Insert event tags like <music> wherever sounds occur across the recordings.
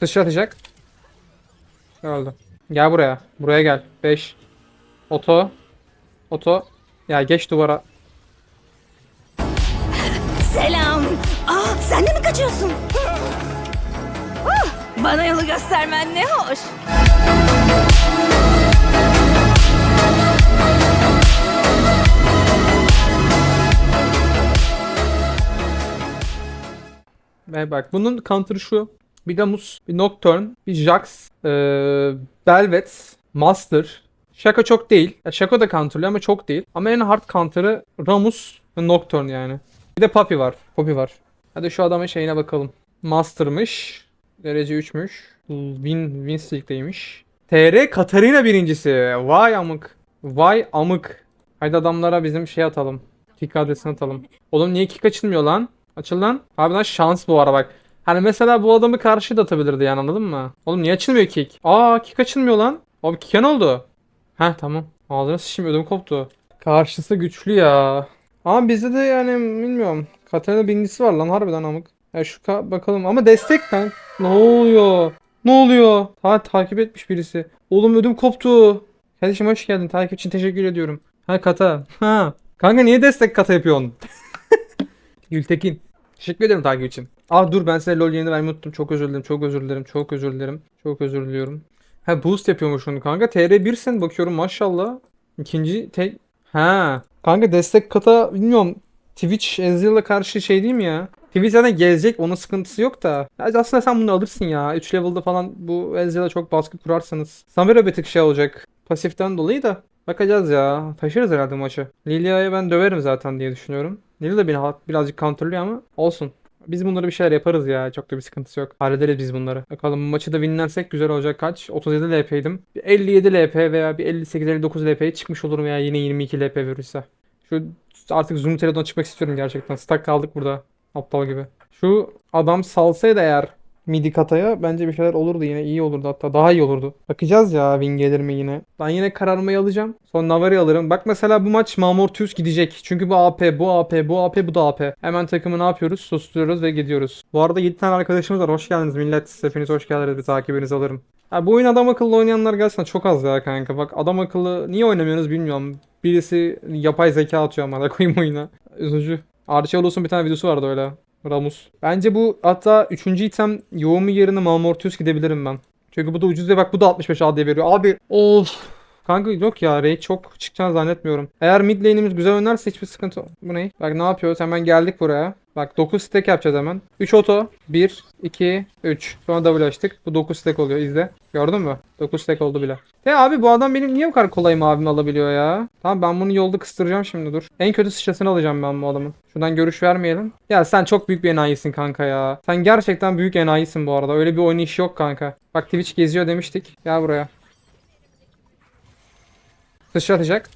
Sıçratacak. Öldü. Gel buraya. Buraya gel. 5. Oto. Oto. Ya geç duvara. Selam. Aa, sen de mi kaçıyorsun? Ah, Bana yolu göstermen ne hoş. Ve bak bunun counter'ı şu. Bir Damus, bir Nocturne, bir Jax, ee, Velvet, Master. Şaka çok değil. Şaka da counter'lıyor ama çok değil. Ama en hard counter'ı Ramus ve Nocturne yani. Bir de Poppy var. Poppy var. Hadi şu adamın şeyine bakalım. Master'mış. Derece 3'müş. Win, win streak'teymiş. TR Katarina birincisi. Vay amık. Vay amık. Haydi adamlara bizim şey atalım. Kick adresini atalım. Oğlum niye kick açılmıyor lan? Açıl lan. Harbiden şans bu ara bak. Hani mesela bu adamı karşı da atabilirdi yani anladın mı? Oğlum niye açılmıyor kick? Aa kick açılmıyor lan. Abi kick'e ne oldu? Heh tamam. Ağzına sıçayım ödüm koptu. Karşısı güçlü ya. Ama bizde de yani bilmiyorum. Katarina birincisi var lan harbiden amık. Ya şu ka- bakalım ama destek kan. Ne oluyor? Ne oluyor? Ha takip etmiş birisi. Oğlum ödüm koptu. Kardeşim hoş geldin. Takip için teşekkür ediyorum. Ha kata. Ha. Kanka niye destek kata yapıyorsun? <laughs> Gültekin. Teşekkür ederim takip için. Ah dur ben size LoL yayını vermeyi unuttum. Çok özür dilerim. Çok özür dilerim. Çok özür dilerim. Çok özür diliyorum. Ha boost yapıyormuş onu kanka. TR1'sin bakıyorum maşallah. İkinci tek... Ha. Kanka destek kata bilmiyorum. Twitch Ezreal'a karşı şey değil mi ya? Twitch zaten gelecek onun sıkıntısı yok da. Aslında sen bunu alırsın ya. 3 level'da falan bu Ezreal'a çok baskı kurarsanız. Samira bir tık şey olacak. Pasiften dolayı da. Bakacağız ya. Taşırız herhalde maçı. Lilia'ya ben döverim zaten diye düşünüyorum. Lilia da beni birazcık counterlıyor ama olsun. Biz bunları bir şeyler yaparız ya. Çok da bir sıkıntısı yok. Hallederiz biz bunları. Bakalım maçı da winlersek güzel olacak. Kaç? 37 LP'ydim. Bir 57 LP veya bir 58-59 LP'ye çıkmış olurum veya yine 22 LP verirse. Şu artık Zoom telefonuna çıkmak istiyorum gerçekten. Stuck kaldık burada. Aptal gibi. Şu adam salsaydı eğer midi kataya bence bir şeyler olurdu yine iyi olurdu hatta daha iyi olurdu. Bakacağız ya win gelir mi yine. Ben yine kararmayı alacağım. Sonra Navar'ı alırım. Bak mesela bu maç Mamortius gidecek. Çünkü bu AP, bu AP, bu AP, bu da AP. Hemen takımı ne yapıyoruz? Susturuyoruz ve gidiyoruz. Bu arada 7 tane arkadaşımız var. Hoş geldiniz millet. Hepiniz hoş geldiniz. Bir takibinizi alırım. Ya bu oyun adam akıllı oynayanlar gerçekten çok az ya kanka. Bak adam akıllı niye oynamıyorsunuz bilmiyorum. Birisi yapay zeka atıyor ama da koyayım oyuna. Üzücü. Archielous'un bir tane videosu vardı öyle. Ramus. Bence bu hatta 3. item yoğumu yerine Malmortius gidebilirim ben. Çünkü bu da ucuz ve bak bu da 65 AD veriyor. Abi of. Kanka yok ya raid çok çıkacağını zannetmiyorum. Eğer mid lane'imiz güzel oynarsa hiçbir sıkıntı Bu ne? Bak ne yapıyoruz? Hemen geldik buraya. Bak 9 stack yapacağız hemen. 3 oto. 1, 2, 3. Sonra double açtık. Bu 9 stack oluyor. İzle. Gördün mü? 9 stack oldu bile. Ya abi bu adam benim niye bu kadar kolay mavimi alabiliyor ya? Tamam ben bunu yolda kıstıracağım şimdi dur. En kötü sıçrasını alacağım ben bu adamın. Şuradan görüş vermeyelim. Ya sen çok büyük bir enayisin kanka ya. Sen gerçekten büyük enayisin bu arada. Öyle bir oynayış yok kanka. Bak Twitch geziyor demiştik. Gel buraya. Sıçratacak.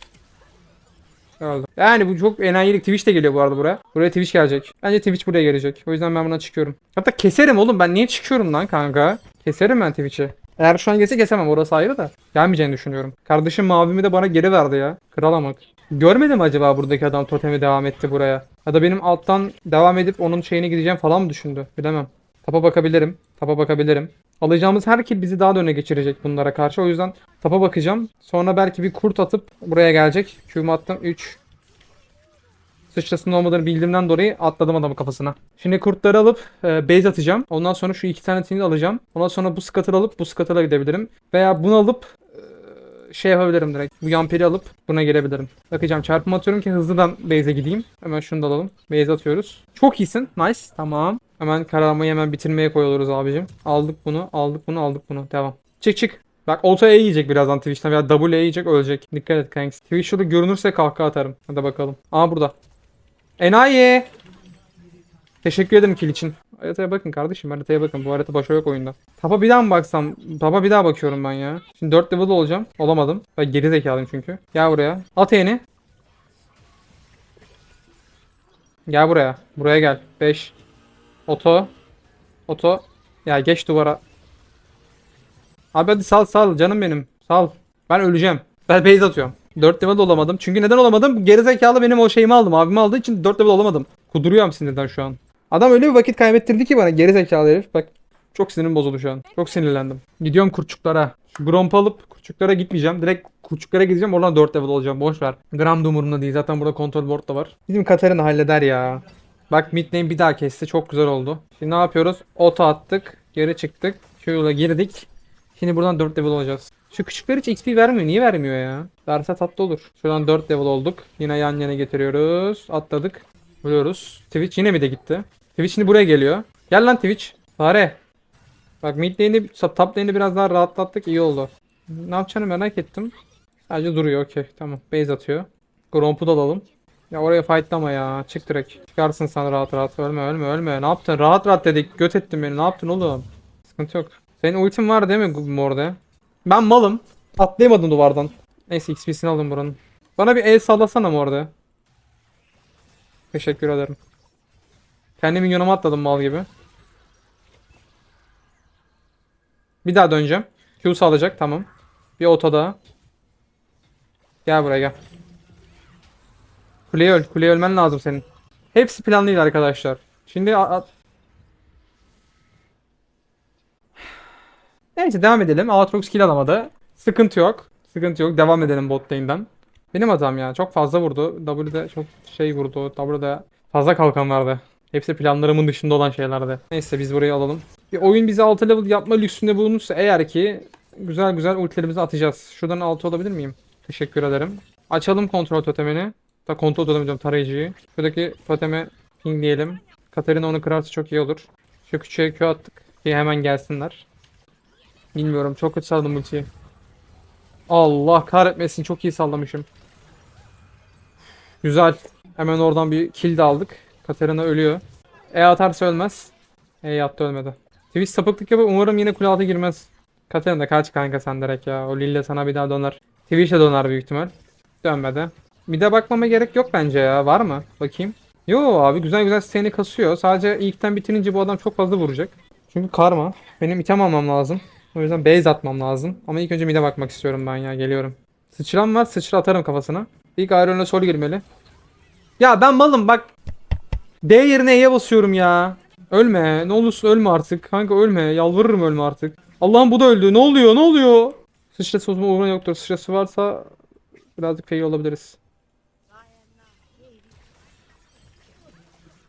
Öldü. Yani bu çok enayilik. Twitch de geliyor bu arada buraya. Buraya Twitch gelecek. Bence Twitch buraya gelecek. O yüzden ben buna çıkıyorum. Hatta keserim oğlum. Ben niye çıkıyorum lan kanka? Keserim ben Twitch'i. Eğer şu an gelse kesemem. Orası ayrı da. Gelmeyeceğini düşünüyorum. Kardeşim mavimi de bana geri verdi ya. Kralamak. Görmedim acaba buradaki adam totemi devam etti buraya. Ya da benim alttan devam edip onun şeyine gideceğim falan mı düşündü? Bilemem. Tapa bakabilirim. Tapa bakabilirim. Alacağımız her kill bizi daha da öne geçirecek bunlara karşı. O yüzden tapa bakacağım. Sonra belki bir kurt atıp buraya gelecek. Q'mu attım. 3. Sıçrasının olmadığını bildiğimden dolayı atladım adamın kafasına. Şimdi kurtları alıp e, base atacağım. Ondan sonra şu iki tanesini de alacağım. Ondan sonra bu scuttle alıp bu scuttle'a gidebilirim. Veya bunu alıp e, şey yapabilirim direkt. Bu yampiri alıp buna girebilirim. Bakacağım çarpım atıyorum ki hızlıdan base'e gideyim. Hemen şunu da alalım. Base atıyoruz. Çok iyisin. Nice. Tamam. Hemen kararmayı hemen bitirmeye koyuyoruz abicim. Aldık bunu, aldık bunu, aldık bunu. Devam. Çık çık. Bak auto E yiyecek birazdan Twitch'ten veya W E yiyecek ölecek. Dikkat et kanks. Twitch şurada görünürse kahkaha atarım. Hadi bakalım. Aa burada. Enayi. Teşekkür ederim kill için. Haritaya bakın kardeşim haritaya bakın. Bu harita başa yok oyunda. Tapa bir daha mı baksam? Tapa bir daha bakıyorum ben ya. Şimdi 4 level olacağım. Olamadım. Ben geri zekalıyım çünkü. Gel buraya. At E'ni. Gel buraya. Buraya gel. 5. Oto. Oto. Ya geç duvara. Abi hadi sal sal canım benim. Sal. Ben öleceğim. Ben base atıyorum. 4 level olamadım. Çünkü neden olamadım? Gerizekalı benim o şeyimi aldım. Abimi aldığı için 4 level olamadım. Kuduruyorum sinirden şu an. Adam öyle bir vakit kaybettirdi ki bana gerizekalı herif. Bak. Çok sinirim bozuldu şu an. Çok sinirlendim. Gidiyorum kurçuklara. Gromp alıp kurçuklara gitmeyeceğim. Direkt kurçuklara gideceğim. Oradan 4 level olacağım. Boş ver. Gram da umurumda değil. Zaten burada kontrol board da var. Bizim Katarina halleder ya. Bak mid bir daha kesti. Çok güzel oldu. Şimdi ne yapıyoruz? Oto attık. Geri çıktık. Şöyle girdik. Şimdi buradan 4 level olacağız. Şu küçükler hiç XP vermiyor. Niye vermiyor ya? Verse tatlı olur. Şuradan 4 level olduk. Yine yan yana getiriyoruz. Atladık. Vuruyoruz. Twitch yine mi de gitti? Twitch şimdi buraya geliyor. Gel lan Twitch. Fare. Bak mid lane'i, top lane'i biraz daha rahatlattık. iyi oldu. Ne yapacağını merak ettim. Sadece duruyor. Okey. Tamam. Base atıyor. Gromp'u da alalım. Ya oraya fightlama ya. Çık direkt. Çıkarsın sen rahat rahat. Ölme ölme ölme. Ne yaptın? Rahat rahat dedik. Göt ettin beni. Ne yaptın oğlum? Sıkıntı yok. Senin ultin var değil mi Morde? Ben malım. Atlayamadım duvardan. Neyse XP'sini aldım buranın. Bana bir el sallasana Morde. Teşekkür ederim. Kendi minyonuma atladım mal gibi. Bir daha döneceğim. Q sağlayacak tamam. Bir oto daha. Gel buraya gel. Kuleye öl. Kuleye ölmen lazım senin. Hepsi planlıydı arkadaşlar. Şimdi Neyse devam edelim. Aatrox kill alamadı. Sıkıntı yok. Sıkıntı yok. Devam edelim bot lane'den. Benim hatam ya. Çok fazla vurdu. W'de çok şey vurdu. W'de fazla kalkan vardı. Hepsi planlarımın dışında olan şeylerdi. Neyse biz burayı alalım. Bir oyun bize 6 level yapma lüksünde bulunursa eğer ki güzel güzel ultilerimizi atacağız. Şuradan 6 olabilir miyim? Teşekkür ederim. Açalım kontrol totemini. Ta kontrol diyorum tarayıcıyı. Şuradaki totemi pingleyelim. Katarina onu kırarsa çok iyi olur. Şu küçüğe Q attık. Ki hemen gelsinler. Bilmiyorum çok kötü salladım ultiyi. Allah kahretmesin çok iyi sallamışım. Güzel. Hemen oradan bir kill de aldık. Katarina ölüyor. E atarsa ölmez. E attı ölmedi. Twitch sapıklık yapıp umarım yine kule girmez. Katarina kaç kanka sen direkt ya. O Lille sana bir daha döner. Twitch'e döner büyük ihtimal. Dönmedi. Bir de bakmama gerek yok bence ya. Var mı? Bakayım. Yo abi güzel güzel seni kasıyor. Sadece ilkten bitirince bu adam çok fazla vuracak. Çünkü karma. Benim item almam lazım. O yüzden base atmam lazım. Ama ilk önce mid'e bakmak istiyorum ben ya. Geliyorum. Sıçram var. Sıçra atarım kafasına. İlk Iron'la sol girmeli. Ya ben malım bak. D yerine E'ye basıyorum ya. Ölme. Ne olursun ölme artık. Kanka ölme. Yalvarırım ölme artık. Allah'ım bu da öldü. Ne oluyor? Ne oluyor? Sıçrası olma uğruna yoktur. Sıçrası varsa birazcık fail olabiliriz.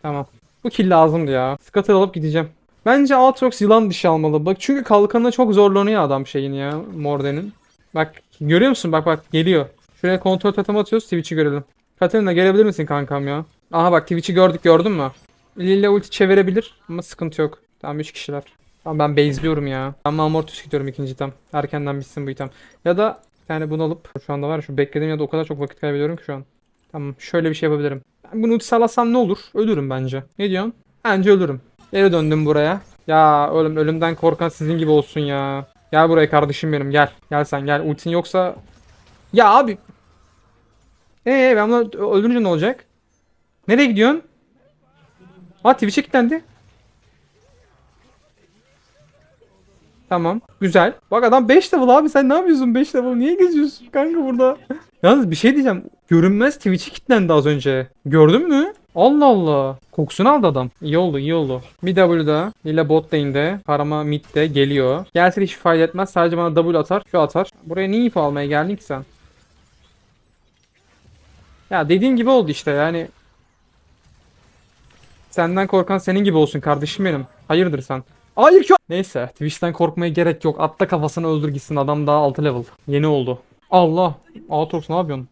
Tamam. Bu kill lazımdı ya. Scutter alıp gideceğim. Bence Aatrox yılan dişi almalı. Bak çünkü kalkanına çok zorlanıyor adam şeyin ya. Morden'in. Bak görüyor musun? Bak bak geliyor. Şuraya kontrol totem atıyoruz. Twitch'i görelim. Katerina gelebilir misin kankam ya? Aha bak Twitch'i gördük gördün mü? Lille ulti çevirebilir ama sıkıntı yok. Tamam 3 kişiler. Tamam ben base'liyorum ya. Ben Amortus gidiyorum ikinci item. Erkenden bitsin bu item. Ya da yani bunu alıp şu anda var ya şu beklediğim ya da o kadar çok vakit kaybediyorum ki şu an. Tamam şöyle bir şey yapabilirim. Ben bunu salasam ne olur? Ölürüm bence. Ne diyorsun? Bence ölürüm. Geri döndüm buraya. Ya ölüm ölümden korkan sizin gibi olsun ya. Gel buraya kardeşim benim gel. Gel sen gel. Ultin yoksa ya abi. Ee ben bunu öldürünce ne olacak? Nereye gidiyorsun? Ha Twitch'e kilitlendi. Tamam. Güzel. Bak adam 5 level abi sen ne yapıyorsun 5 level? Niye geziyorsun kanka burada? Yalnız bir şey diyeceğim. Görünmez Twitch'e kilitlendi az önce. Gördün mü? Allah Allah. Kokusunu aldı adam. İyi oldu iyi oldu. Bir W daha. Lila bot lane'de. Karama mid'de geliyor. Gelse hiç fayda etmez. Sadece bana W atar. Şu atar. Buraya niye info almaya geldin ki sen? Ya dediğim gibi oldu işte yani. Senden korkan senin gibi olsun kardeşim benim. Hayırdır sen? Hayır ki. Neyse Twitch'ten korkmaya gerek yok. Atla kafasını öldür gitsin adam daha 6 level. Yeni oldu. Allah. Aatrox ne yapıyorsun?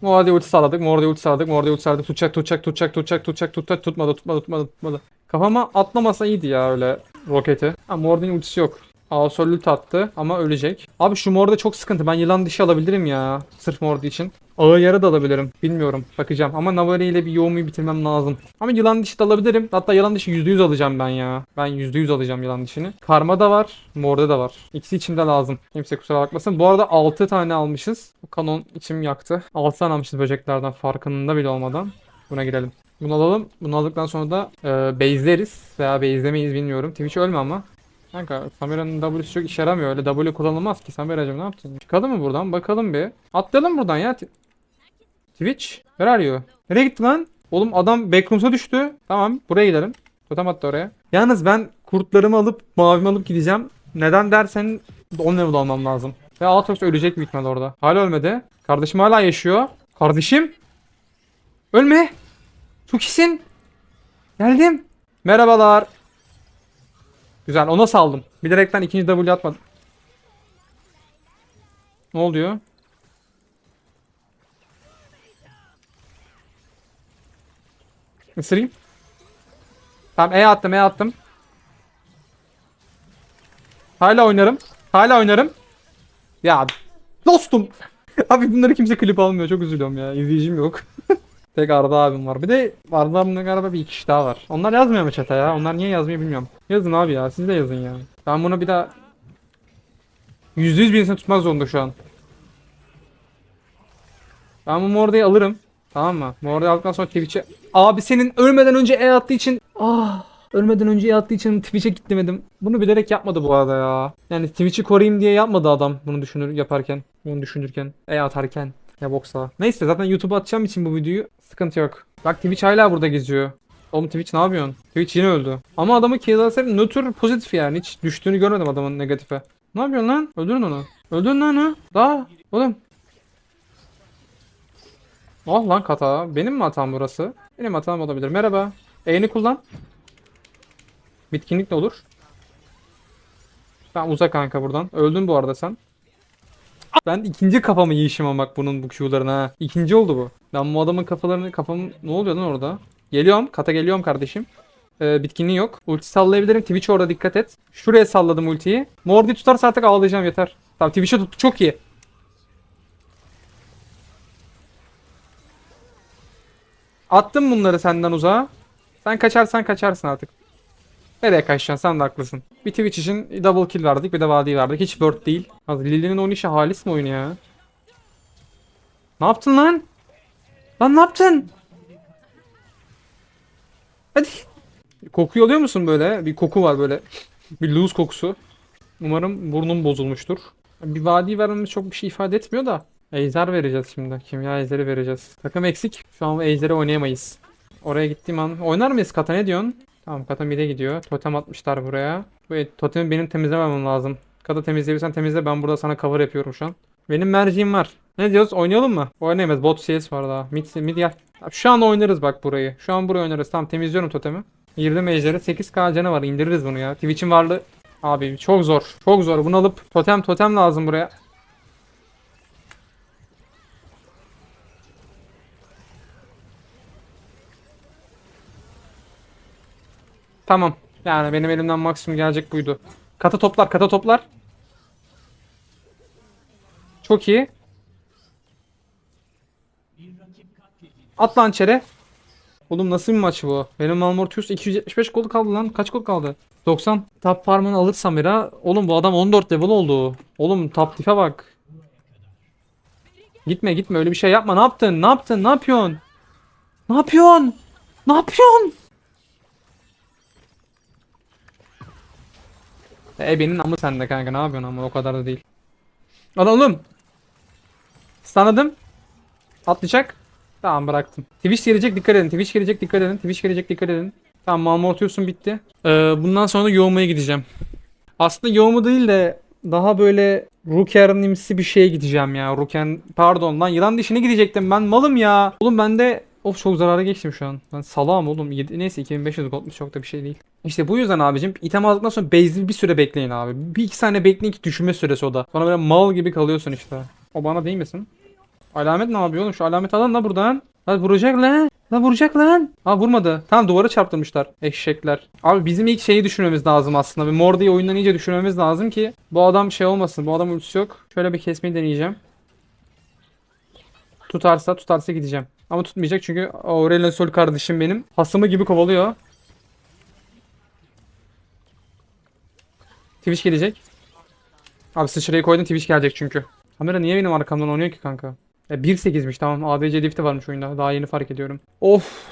Mordi ulti sağladık. Mordi ulti sağladık. Mordi ulti sağladık. Tutacak tutacak tutacak tutacak tutacak tutacak tutmadı tutmadı tutmadı tutmadı. Kafama atlamasa iyiydi ya öyle roketi. Ha Mordi'nin ultisi yok. Asol ulti attı ama ölecek. Abi şu Mordi çok sıkıntı. Ben yılan dişi alabilirim ya. Sırf Mordi için. Ağı yarı da alabilirim. Bilmiyorum. Bakacağım. Ama Navari ile bir yoğumu bitirmem lazım. Ama yılan dişi de alabilirim. Hatta yılan dişi %100 alacağım ben ya. Ben %100 alacağım yılan dişini. Karma da var. Morda da var. İkisi içimde lazım. Kimse kusura bakmasın. Bu arada 6 tane almışız. Bu kanon içim yaktı. 6 tane almışız böceklerden farkında bile olmadan. Buna girelim. Bunu alalım. Bunu aldıktan sonra da e, base'leriz. Veya base'lemeyiz bilmiyorum. Twitch ölme ama. Kanka Samira'nın W'si çok işe yaramıyor. Öyle W kullanılmaz ki. Samira'cım ne yaptın? Çıkalım mı buradan? Bakalım bir. Atlayalım buradan ya. Twitch. Where are you? Nereye gitti lan? Oğlum adam backrooms'a düştü. Tamam buraya gidelim. Totem attı oraya. Yalnız ben kurtlarımı alıp mavimi alıp gideceğim. Neden dersen 10 level olmam lazım. Ve Aatrox ölecek büyük ihtimalle orada. Hala ölmedi. Kardeşim hala yaşıyor. Kardeşim. Ölme. Çok iyisin. Geldim. Merhabalar. Güzel ona saldım. Bilerekten ikinci W atmadım. Ne oluyor? Isırayım. Tamam E attım E attım. Hala oynarım. Hala oynarım. Ya dostum. <laughs> Abi bunları kimse klip almıyor. Çok üzülüyorum ya. İzleyicim yok. <laughs> Tek Arda abim var. Bir de Arda abimle galiba bir iki kişi daha var. Onlar yazmıyor mu chat'e ya? Onlar niye yazmıyor bilmiyorum. Yazın abi ya. Siz de yazın ya. Ben bunu bir daha %100 bir insan tutmak zorunda şu an. Ben bu Morda'yı alırım. Tamam mı? Morda'yı aldıktan sonra Twitch'e... Abi senin ölmeden önce E attığı için... Ah! Ölmeden önce E attığı için Twitch'e gitmedim. Bunu bilerek yapmadı bu arada ya. Yani Twitch'i koruyayım diye yapmadı adam bunu düşünür yaparken. Bunu düşünürken. E atarken. Ya boksa. Neyse zaten YouTube'a atacağım için bu videoyu sıkıntı yok. Bak Twitch hala burada geziyor. Oğlum Twitch ne yapıyorsun? Twitch yine öldü. Ama adamı Kills'e nötr pozitif yani. Hiç düştüğünü görmedim adamın negatife. Ne yapıyorsun lan? Öldürün onu. Öldürün lan onu. Daha. Oğlum. Oh lan kata. Benim mi hatam burası? Benim hatam olabilir. Merhaba. E'ni kullan. Bitkinlik de olur. Ben uzak kanka buradan. Öldün bu arada sen. Ben ikinci kafamı yiyişim bak bunun bu Q'larına ha. İkinci oldu bu. Ben bu adamın kafalarını kafam ne oluyor lan orada? Geliyorum. Kata geliyorum kardeşim. Ee, bitkinliği yok. Ulti sallayabilirim. Twitch orada dikkat et. Şuraya salladım ultiyi. Mordi tutarsa artık ağlayacağım yeter. Tamam Twitch'e tuttu çok iyi. Attım bunları senden uzağa. Sen kaçarsan kaçarsın artık. Nereye kaçacaksın sen de haklısın. Bir Twitch için double kill verdik bir de vadi verdik. Hiç word değil. Az Lily'nin oynayışı halis mi oyunu ya? Ne yaptın lan? Lan ne yaptın? Hadi. Kokuyu alıyor musun böyle? Bir koku var böyle. Bir loose kokusu. Umarım burnum bozulmuştur. Bir vadi vermemiz çok bir şey ifade etmiyor da. Ejder vereceğiz şimdi. Kimya ejderi vereceğiz. Takım eksik. Şu an ejderi oynayamayız. Oraya gittiğim an. Oynar mıyız Kata ne diyorsun? Tamam Kata mid'e gidiyor. Totem atmışlar buraya. Bu totemi benim temizlememem lazım. Kata temizleyebilirsen temizle. Ben burada sana cover yapıyorum şu an. Benim merciğim var. Ne diyoruz? Oynayalım mı? Oynayamayız. Bot CS var daha. Mid, mid gel. Şu an oynarız bak burayı. Şu an burayı oynarız. Tamam temizliyorum totemi. Girdim ejderi. 8k canı var. İndiririz bunu ya. Twitch'in varlığı. Abi çok zor. Çok zor. Bunu alıp totem totem lazım buraya. Tamam. Yani benim elimden maksimum gelecek buydu. Kata toplar, kata toplar. Çok iyi. At lan içeri. Oğlum nasıl bir maç bu? Benim Malmortius 275 gol kaldı lan. Kaç gol kaldı? 90. Top farmını alırsam Mira. Oğlum bu adam 14 level oldu. Oğlum top tipe bak. Gitme gitme öyle bir şey yapma. Ne yaptın? Ne yaptın? Ne yapıyorsun? Ne yapıyorsun? Ne yapıyorsun? E benim amı sende kanka ne yapıyorsun ama o kadar da değil. Al oğlum. Stanadım. Atlayacak. Tamam bıraktım. Twitch gelecek dikkat edin. Twitch gelecek dikkat edin. Twitch gelecek dikkat edin. Tamam Malmortius'un bitti. Ee, bundan sonra da yoğumaya gideceğim. Aslında yoğumu değil de daha böyle Ruker'nimsi bir şeye gideceğim ya. Ruken pardon lan yılan dişine gidecektim ben malım ya. Oğlum ben de of çok zarara geçtim şu an. Ben salağım oğlum. Yedi- Neyse 2500 goldmuş çok da bir şey değil. İşte bu yüzden abicim item aldıktan sonra base'li bir süre bekleyin abi. Bir iki saniye bekleyin ki düşünme süresi o da. Sonra böyle mal gibi kalıyorsun işte. O bana değil misin? Alamet ne yapıyor oğlum? Şu alamet alın la buradan. Hadi vuracak lan. La vuracak lan. Ha vurmadı. Tamam duvara çarptırmışlar. Eşekler. Abi bizim ilk şeyi düşünmemiz lazım aslında. Bir Mordi'yi oyundan iyice düşünmemiz lazım ki bu adam şey olmasın. Bu adam ultisi yok. Şöyle bir kesmeyi deneyeceğim. Tutarsa tutarsa gideceğim. Ama tutmayacak çünkü Aurelion Sol kardeşim benim. Hasımı gibi kovalıyor. Twitch gelecek. Abi sıçrayı koydum Twitch gelecek çünkü. Kamera niye benim arkamdan oynuyor ki kanka? E 1.8'miş tamam. ADC Lift de varmış oyunda. Daha yeni fark ediyorum. Of.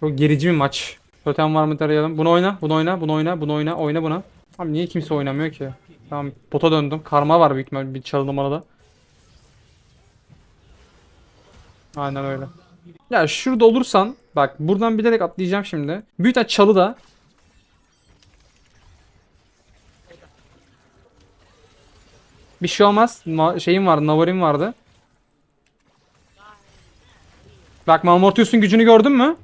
Çok gerici bir maç. Totem var mı tarayalım. Bunu oyna, bunu oyna, bunu oyna, bunu oyna, oyna buna. Abi niye kimse oynamıyor ki? Tamam bota döndüm. Karma var büyük ihtimal bir çalı numaralı. Aynen öyle. Ya şurada olursan bak buradan bilerek atlayacağım şimdi. Büyük ihtimal çalıda. Bir şey olmaz. Ma- şeyim vardı, Navarim vardı. Bak Malmortius'un gücünü gördün mü?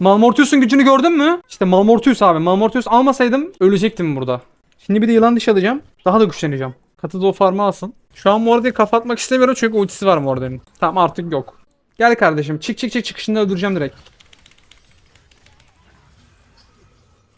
Malmortius'un gücünü gördün mü? İşte Malmortius abi. Malmortius almasaydım ölecektim burada. Şimdi bir de yılan diş alacağım. Daha da güçleneceğim. Katı da o farmı alsın. Şu an Morde'yi kafa atmak istemiyorum çünkü ultisi var Morde'nin. Tamam artık yok. Gel kardeşim. Çık çık çık çıkışında öldüreceğim direkt.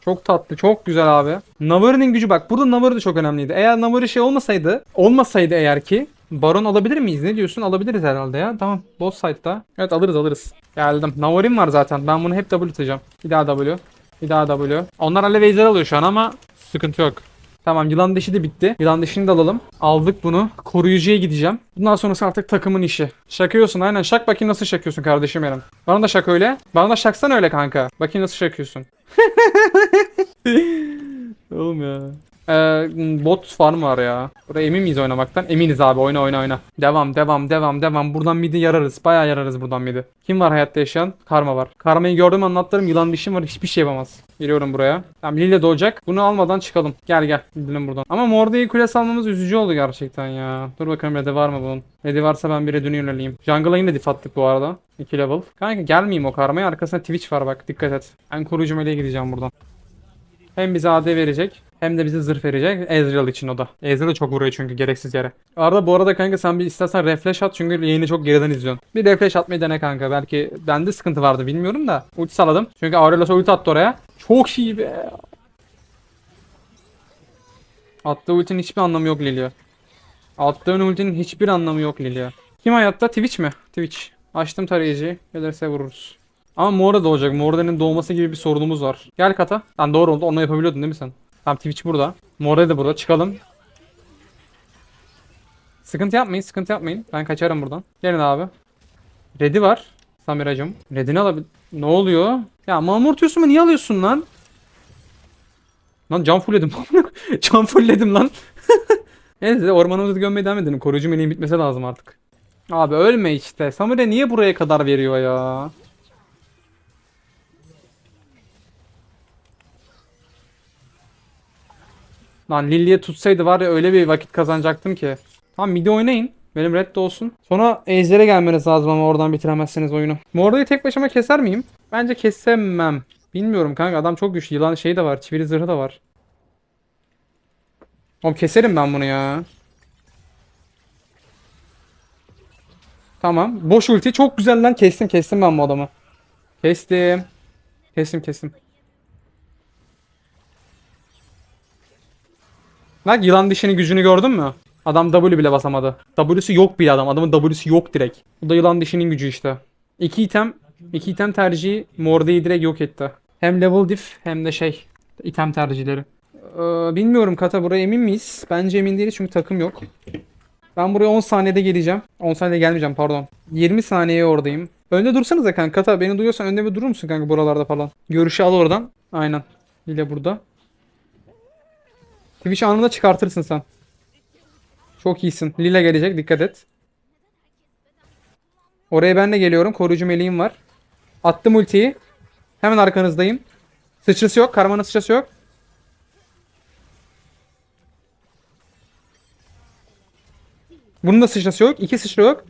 Çok tatlı, çok güzel abi. Navari'nin gücü bak. Burada Navari de çok önemliydi. Eğer Navari şey olmasaydı, olmasaydı eğer ki Baron alabilir miyiz? Ne diyorsun? Alabiliriz herhalde ya. Tamam. Boss side'da. Evet alırız alırız. Geldim. Navarim var zaten. Ben bunu hep W atacağım. Bir daha W. Bir daha W. Onlar alev alıyor şu an ama sıkıntı yok. Tamam yılan dişi de bitti. Yılan dişini de alalım. Aldık bunu. Koruyucuya gideceğim. Bundan sonrası artık takımın işi. Şakıyorsun aynen. Şak bakayım nasıl şakıyorsun kardeşim benim. Bana da şak öyle. Bana da şaksan öyle kanka. Bakayım nasıl şakıyorsun. <laughs> Oğlum ya. Ee, bot farm var ya. Buraya emin miyiz oynamaktan? Eminiz abi oyna oyna oyna. Devam devam devam devam. Buradan midi yararız. Bayağı yararız buradan midi. Kim var hayatta yaşayan? Karma var. Karma'yı gördüm anlatlarım. Yılan dişim var. Hiçbir şey yapamaz. Geliyorum buraya. Tamam Lille doğacak. Bunu almadan çıkalım. Gel gel. Gidelim buradan. Ama Morde'yi kule salmamız üzücü oldu gerçekten ya. Dur bakalım Red'i var mı bunun? Red'i varsa ben bir Red'ini yöneleyim. Jungle'a yine diff attık bu arada. 2 level. Kanka gelmeyeyim o karmaya. Arkasında Twitch var bak. Dikkat et. Ben koruyucu meleğe gideceğim buradan. Hem bize AD verecek hem de bize zırh verecek. Ezreal için o da. Ezreal çok vuruyor çünkü gereksiz yere. Arada bu arada kanka sen bir istersen refresh at çünkü yayını çok geriden izliyorsun. Bir refresh atmayı dene kanka. Belki bende sıkıntı vardı bilmiyorum da. Ulti saladım. Çünkü Aurelios ulti attı oraya. Çok iyi be. Attığı ultinin hiçbir anlamı yok Lilia. Attığın ultinin hiçbir anlamı yok Lilia. Kim hayatta? Twitch mi? Twitch. Açtım tarayıcıyı. Gelirse vururuz. Ama Mora doğacak. Mora'nın doğması gibi bir sorunumuz var. Gel kata. Lan doğru oldu. Onu yapabiliyordun değil mi sen? Tamam Twitch burada. Mora da burada. Çıkalım. Sıkıntı yapmayın. Sıkıntı yapmayın. Ben kaçarım buradan. Gelin abi. Red'i var. Samiracım. Red'ini alabil... Ne oluyor? Ya Mamurtius'umu niye alıyorsun lan? Lan can fullledim. <laughs> can fullledim lan. <laughs> Neyse ormanımızı gömmeye devam edelim. Koruyucu meleğin bitmesi lazım artık. Abi ölme işte. Samire niye buraya kadar veriyor ya? Lan Lily'ye tutsaydı var ya öyle bir vakit kazanacaktım ki. Tamam midi oynayın. Benim red de olsun. Sonra ejder'e gelmeniz lazım ama oradan bitiremezseniz oyunu. Morda'yı tek başıma keser miyim? Bence kesemem. Bilmiyorum kanka adam çok güçlü. Yılan şey de var. Çivili zırhı da var. Oğlum keserim ben bunu ya. Tamam. Boş ulti. Çok güzel lan. Kestim kestim ben bu adamı. Kestim. Kestim kestim. Bak yılan dişinin gücünü gördün mü? Adam W bile basamadı. W'su yok bile adam. Adamın W'su yok direkt. Bu da yılan dişinin gücü işte. İki item, iki item tercihi Morde'yi direkt yok etti. Hem level diff hem de şey item tercihleri. Ee, bilmiyorum Kata buraya emin miyiz? Bence emin değiliz çünkü takım yok. Ben buraya 10 saniyede geleceğim. 10 saniyede gelmeyeceğim pardon. 20 saniyeye oradayım. Önde dursanıza kanka Kata beni duyuyorsan önde bir durur musun kanka buralarda falan? Görüşü al oradan. Aynen. Lile burada. Twitch anında çıkartırsın sen. Çok iyisin. Lila gelecek dikkat et. Oraya ben de geliyorum. Koruyucu meleğim var. Attım ultiyi. Hemen arkanızdayım. Sıçrası yok. Karmanın sıçrası yok. Bunun da sıçrası yok. İki sıçra yok.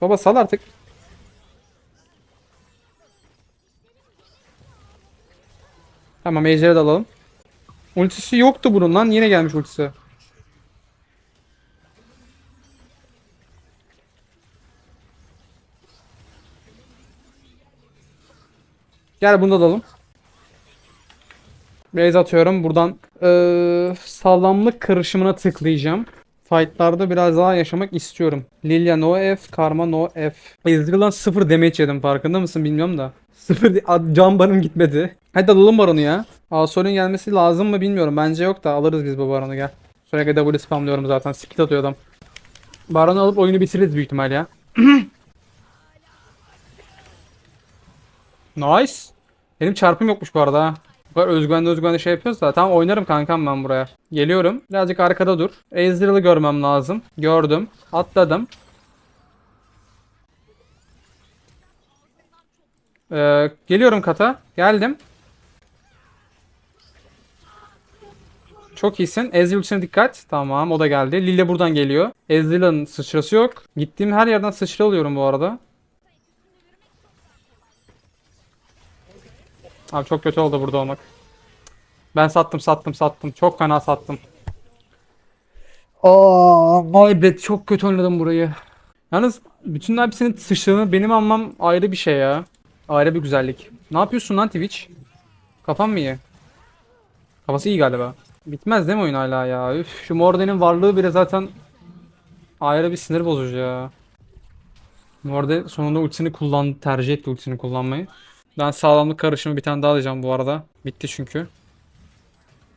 Baba sal artık. Tamam ejderi de alalım. Ultisi yoktu bunun lan. Yine gelmiş ultisi. Gel bunu da alalım. Base atıyorum. Buradan eee sağlamlık karışımına tıklayacağım. Fightlarda biraz daha yaşamak istiyorum. Lilia no F, Karma no F. Ezreal'dan sıfır damage yedim farkında mısın bilmiyorum da. Sıfır can barım gitmedi. Hadi alalım baronu ya. Asol'ün gelmesi lazım mı bilmiyorum. Bence yok da alırız biz bu baronu gel. Sürekli W spamlıyorum zaten. Split atıyor adam. Baronu alıp oyunu bitiririz büyük ihtimal ya. <clears throat> nice. Benim çarpım yokmuş bu arada ha. Bu özgüvenli özgüvenli şey yapıyoruz da tamam oynarım kankam ben buraya. Geliyorum. Birazcık arkada dur. Ezreal'ı görmem lazım. Gördüm. Atladım. Ee, geliyorum kata. Geldim. Çok iyisin. Ezreal ultisine dikkat. Tamam o da geldi. Lille buradan geliyor. Ezreal'ın sıçrası yok. Gittiğim her yerden sıçra alıyorum bu arada. Abi çok kötü oldu burada olmak. Ben sattım sattım sattım. Çok fena sattım. Aa, my bad. Çok kötü oynadım burayı. Yalnız bütün hepsinin sıçrağını benim almam ayrı bir şey ya. Ayrı bir güzellik. Ne yapıyorsun lan Twitch? Kafan mı iyi? Kafası iyi galiba. Bitmez değil mi oyun hala ya? Üf, şu Morden'in varlığı bile zaten ayrı bir sinir bozucu ya. Morde sonunda ultisini kullandı, tercih etti ultisini kullanmayı. Ben sağlamlık karışımı bir tane daha alacağım bu arada. Bitti çünkü.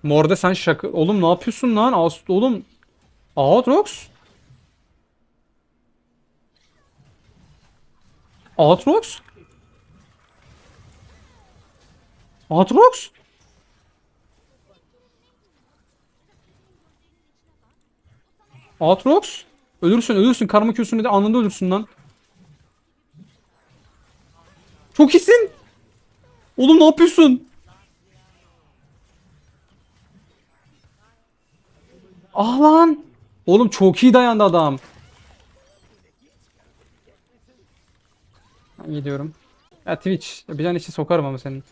Morde sen şaka... Oğlum ne yapıyorsun lan? As oğlum. Aatrox? Aatrox? Aatrox? Aatrox? Ölürsün ölürsün. Karma Q'sunu de anında ölürsün lan. Çok iyisin. Oğlum ne yapıyorsun? Ah lan. Oğlum çok iyi dayandı adam. Ben gidiyorum. Ya Twitch. Bir tane içi sokarım ama senin.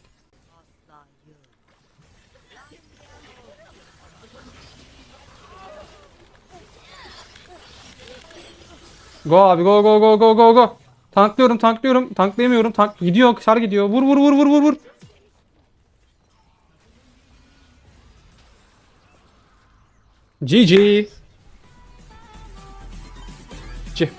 Go abi go go go go go go. Tanklıyorum tanklıyorum. Tanklayamıyorum. Tank gidiyor. Şar gidiyor. Vur vur vur vur vur vur. GG. G.